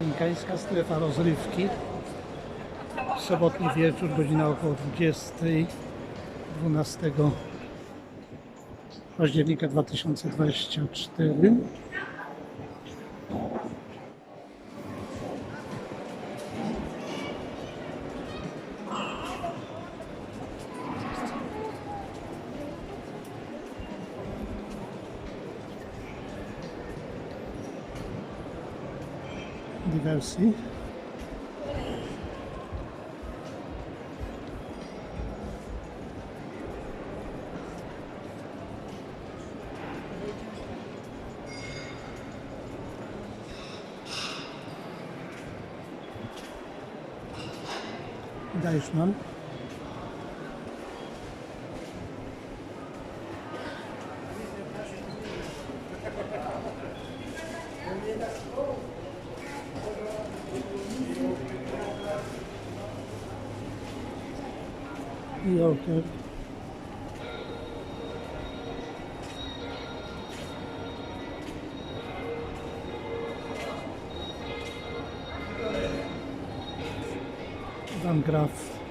Amerykańska strefa rozrywki. Sobotni wieczór, godzina około 20. 12 października 2024. Dywersji. Deichmann. e ao canto. Van Graaf